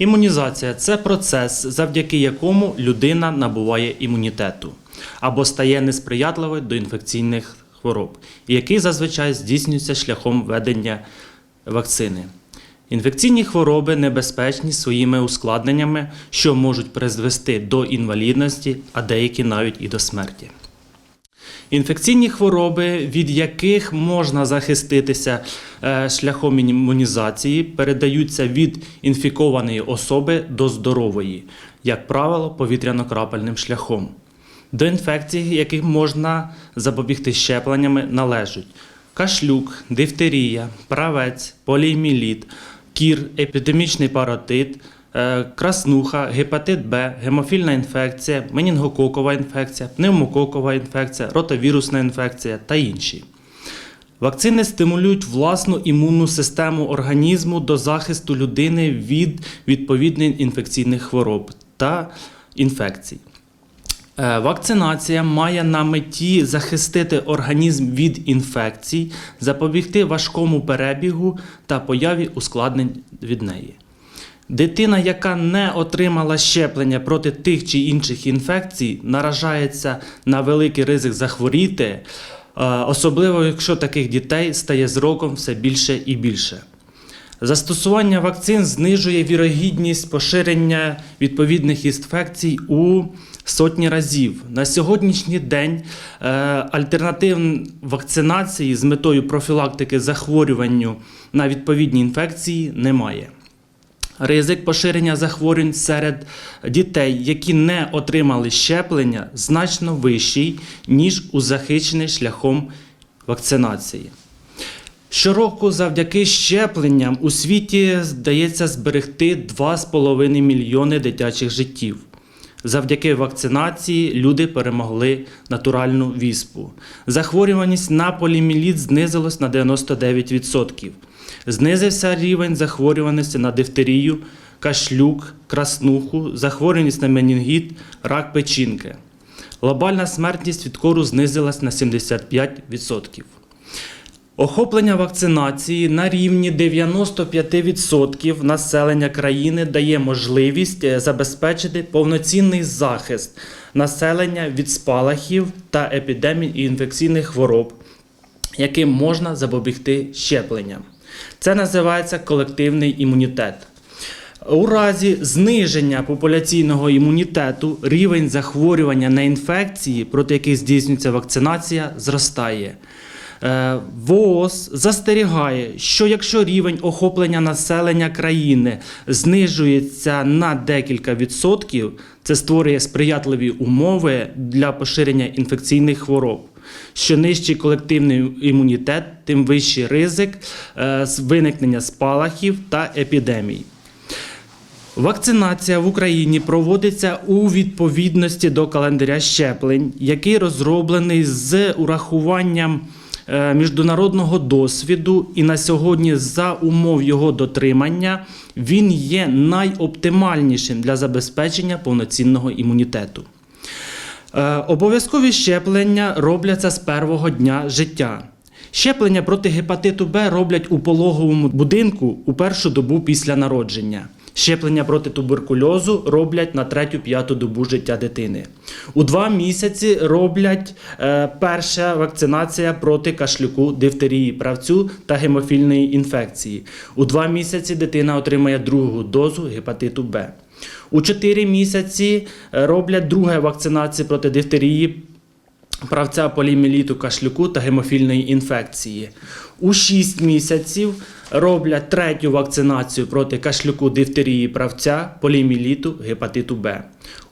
Імунізація це процес, завдяки якому людина набуває імунітету або стає несприятливою до інфекційних хвороб, який зазвичай здійснюється шляхом введення вакцини. Інфекційні хвороби небезпечні своїми ускладненнями, що можуть призвести до інвалідності, а деякі навіть і до смерті. Інфекційні хвороби, від яких можна захиститися е, шляхом імунізації, передаються від інфікованої особи до здорової, як правило, повітряно-крапельним шляхом. До інфекцій, яких можна запобігти щепленнями, належать кашлюк, дифтерія, правець, поліоміеліт, кір, епідемічний паротит, краснуха, гепатит Б, гемофільна інфекція, менінгококова інфекція, пневмококова інфекція, ротавірусна інфекція та інші. Вакцини стимулюють власну імунну систему організму до захисту людини від відповідних інфекційних хвороб та інфекцій. Е, Вакцинація має на меті захистити організм від інфекцій, запобігти важкому перебігу та появі ускладнень від неї. Дитина, яка не отримала щеплення проти тих чи інших інфекцій, наражається на великий ризик захворіти, е, особливо якщо таких дітей стає з роком все більше і більше. Застосування вакцин знижує вірогідність поширення відповідних інфекцій у сотні разів. На сьогоднішній день е, альтернатив вакцинації з метою профілактики захворюванню на відповідні інфекції немає. Ризик поширення захворювань серед дітей, які не отримали щеплення, значно вищий, ніж у захищених шляхом вакцинації. Щороку завдяки щепленням у світі здається зберегти 2,5 мільйони дитячих життів. Завдяки вакцинації люди перемогли натуральну віспу. Захворюваність на поліміліт знизилась на 99%. Знизився рівень захворюваності на дифтерію, кашлюк, краснуху, захворюваність на менінгіт, рак печінки. Глобальна смертність від кору знизилась на 75%. Охоплення вакцинації на рівні 95% населення країни дає можливість е, забезпечити повноцінний захист населення від спалахів та епідемій інфекційних хвороб, яким можна запобігти щепленням. Це називається колективний імунітет. У разі зниження популяційного імунітету рівень захворювання на інфекції, проти яких здійснюється вакцинація, зростає. Е, ВООЗ застерігає, що якщо рівень охоплення населення країни знижується на декілька відсотків, це створює сприятливі умови для поширення інфекційних хвороб. Що нижчий колективний імунітет, тим вищий ризик е, виникнення спалахів та епідемій. Вакцинація в Україні проводиться у відповідності до календаря щеплень, який розроблений з урахуванням міжнародного досвіду, і на сьогодні, за умов його дотримання, він є найоптимальнішим для забезпечення повноцінного імунітету. Е, Обов'язкові щеплення робляться з першого дня життя. Щеплення проти гепатиту Б роблять у пологовому будинку у першу добу після народження. Щеплення проти туберкульозу роблять на третю-п'яту добу життя дитини. У два місяці роблять е, перша вакцинація проти кашлюку, дифтерії, правцю та гемофільної інфекції. У два місяці дитина отримає другу дозу гепатиту Б. У 4 місяці е, роблять другу вакцинацію проти дифтерії, правця полімеліту, кашлюку та гемофільної інфекції. У 6 місяців роблять третю вакцинацію проти кашлюку, дифтерії, правця, полімеліту, гепатиту Б.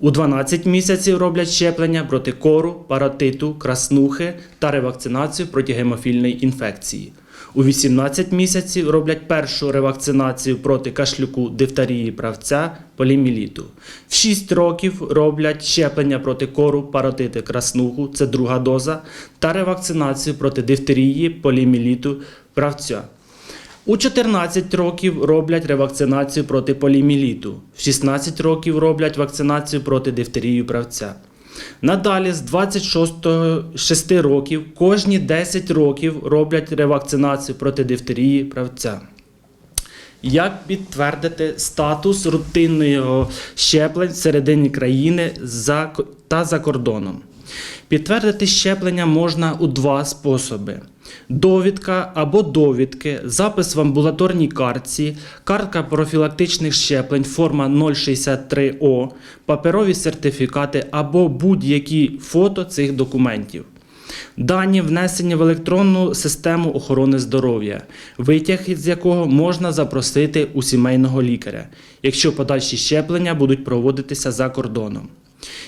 У 12 місяців роблять щеплення проти кору, паротиту, краснухи та ревакцинацію проти гемофільної інфекції. У 18 місяців роблять першу ревакцинацію проти кашлюку, дифтерії, правця, поліміліту. В 6 років роблять щеплення проти кору, паротити, краснуху, це друга доза, та ревакцинацію проти дифтерії, поліміліту, правця. У 14 років роблять ревакцинацію проти поліміліту. В 16 років роблять вакцинацію проти дифтерії правця. Надалі з 26 років кожні 10 років роблять ревакцинацію проти дифтерії правця. Як підтвердити статус рутинного щеплень всередині країни та за кордоном? Підтвердити щеплення можна у два способи: довідка або довідки, запис в амбулаторній картці, картка профілактичних щеплень, форма 063О, паперові сертифікати або будь-які фото цих документів. Дані внесені в електронну систему охорони здоров'я, витяг із якого можна запросити у сімейного лікаря, якщо подальші щеплення будуть проводитися за кордоном.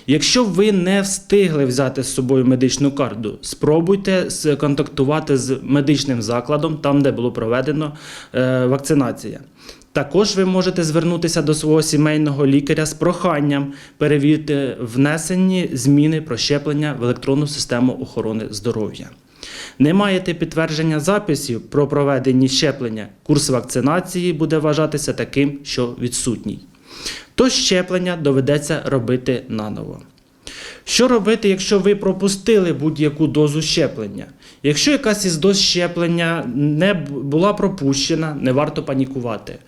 Якщо ви не встигли взяти з собою медичну карту, спробуйте контактувати з медичним закладом, там, де було проведено е, вакцинація. Також ви можете звернутися до свого сімейного лікаря з проханням перевірити внесені зміни про щеплення в електронну систему охорони здоров'я. Не маєте підтвердження записів про проведені щеплення, курс вакцинації буде вважатися таким, що відсутній. То щеплення доведеться робити наново. Що робити, якщо ви пропустили будь-яку дозу щеплення? Якщо якась із доз щеплення не була пропущена, не варто панікувати.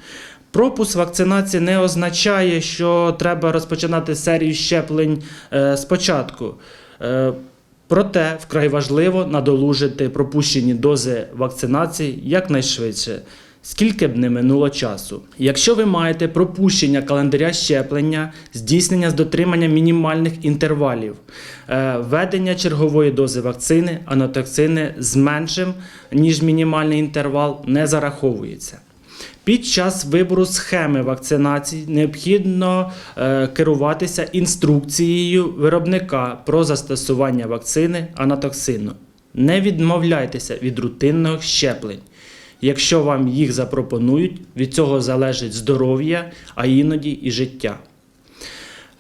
Пропуск вакцинації не означає, що треба розпочинати серію щеплень е, спочатку. Е, проте вкрай важливо надолужити пропущені дози вакцинації якнайшвидше. Скільки б не минуло часу. Якщо ви маєте пропущення календаря щеплення, здійснення з дотриманням мінімальних інтервалів, е, введення чергової дози вакцини, анотоксини з меншим, ніж мінімальний інтервал, не зараховується. Під час вибору схеми вакцинації необхідно е, керуватися інструкцією виробника про застосування вакцини анатоксину. Не відмовляйтеся від рутинних щеплень. Якщо вам їх запропонують, від цього залежить здоров'я, а іноді і життя.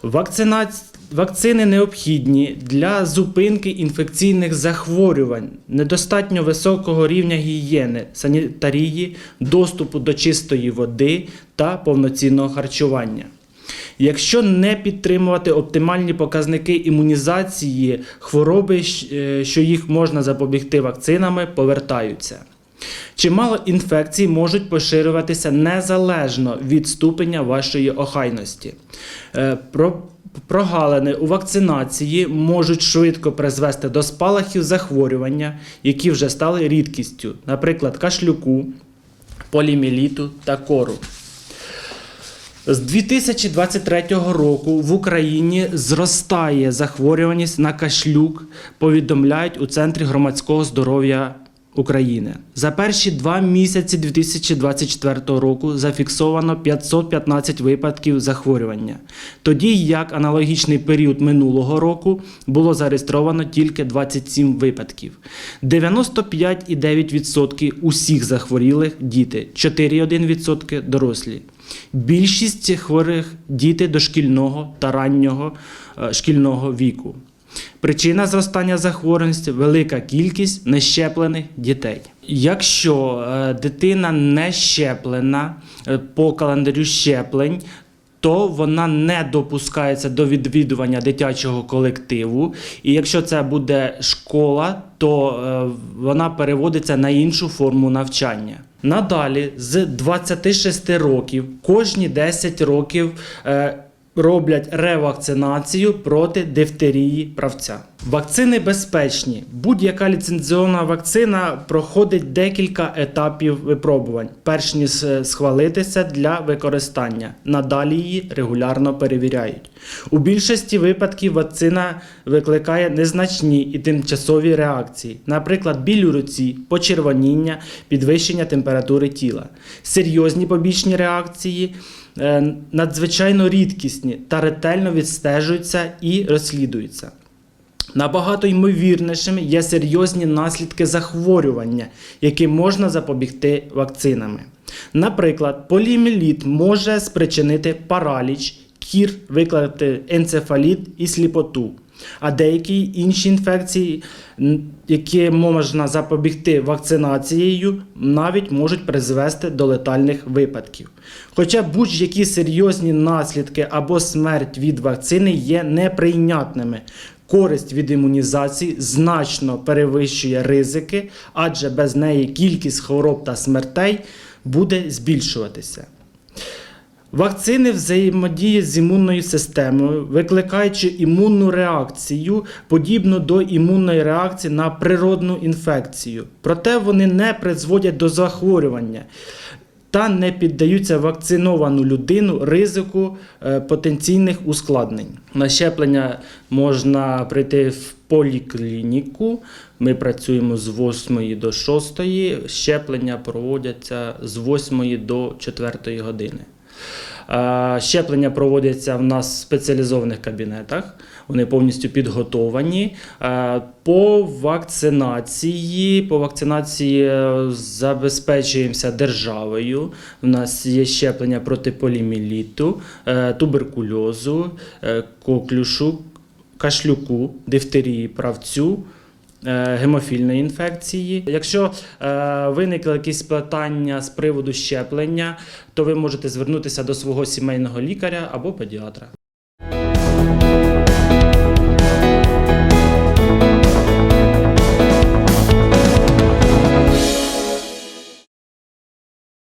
Вакцинац... Вакцини необхідні для зупинки інфекційних захворювань, недостатньо високого рівня гігієни, санітарії, доступу до чистої води та повноцінного харчування. Якщо не підтримувати оптимальні показники імунізації, хвороби, е, що їх можна запобігти вакцинами, повертаються. Чимало інфекцій можуть поширюватися незалежно від ступеня вашої охайності. Е, Про прогалини у вакцинації можуть швидко призвести до спалахів захворювання, які вже стали рідкістю, наприклад, кашлюку, поліміліту та кору. З 2023 року в Україні зростає захворюваність на кашлюк, повідомляють у Центрі громадського здоров'я України. За перші два місяці 2024 року зафіксовано 515 випадків захворювання, тоді як аналогічний період минулого року було зареєстровано тільки 27 випадків. 95,9% усіх захворілих діти, 4,1% дорослі. Більшість хворих діти дошкільного та раннього е, шкільного віку. Причина зростання захворюваності велика кількість нещеплених дітей. Якщо е, дитина не щеплена е, по календарю щеплень, то вона не допускається до відвідування дитячого колективу. І якщо це буде школа, то е, вона переводиться на іншу форму навчання. Надалі з 26 років кожні 10 років роблять ревакцинацію проти дифтерії правця. Вакцини безпечні. Будь-яка ліцензіонна вакцина проходить декілька етапів випробувань, перш ніж е, схвалитися для використання. Надалі її регулярно перевіряють. У більшості випадків вакцина викликає незначні і тимчасові реакції, наприклад, біль у руці, почервоніння, підвищення температури тіла. Серйозні побічні реакції надзвичайно рідкісні та ретельно відстежуються і розслідуються. Набагато ймовірнішими є серйозні наслідки захворювання, які можна запобігти вакцинами. Наприклад, поліоміеліт може спричинити параліч, кір, викликати енцефаліт і сліпоту. А деякі інші інфекції, які можна запобігти вакцинацією, навіть можуть призвести до летальних випадків. Хоча будь-які серйозні наслідки або смерть від вакцини є неприйнятними. Користь від імунізації значно перевищує ризики, адже без неї кількість хвороб та смертей буде збільшуватися. Вакцини взаємодіють з імунною системою, викликаючи імунну реакцію, подібну до імунної реакції на природну інфекцію. Проте вони не призводять до захворювання та не піддаються вакциновану людину ризику е, потенційних ускладнень. На щеплення можна прийти в поліклініку. Ми працюємо з 8 до 6. Щеплення проводяться з 8 до 4 години. Е, Щеплення проводяться в нас в спеціалізованих кабінетах. Вони повністю підготовані. Е, По вакцинації, по вакцинації е, забезпечуємося державою. У нас є щеплення проти поліміліту, туберкульозу, коклюшу, кашлюку, дифтерії, правцю. Е, Гемофільної інфекції. Якщо е, виникли якісь питання з приводу щеплення, то ви можете звернутися до свого сімейного лікаря або педіатра.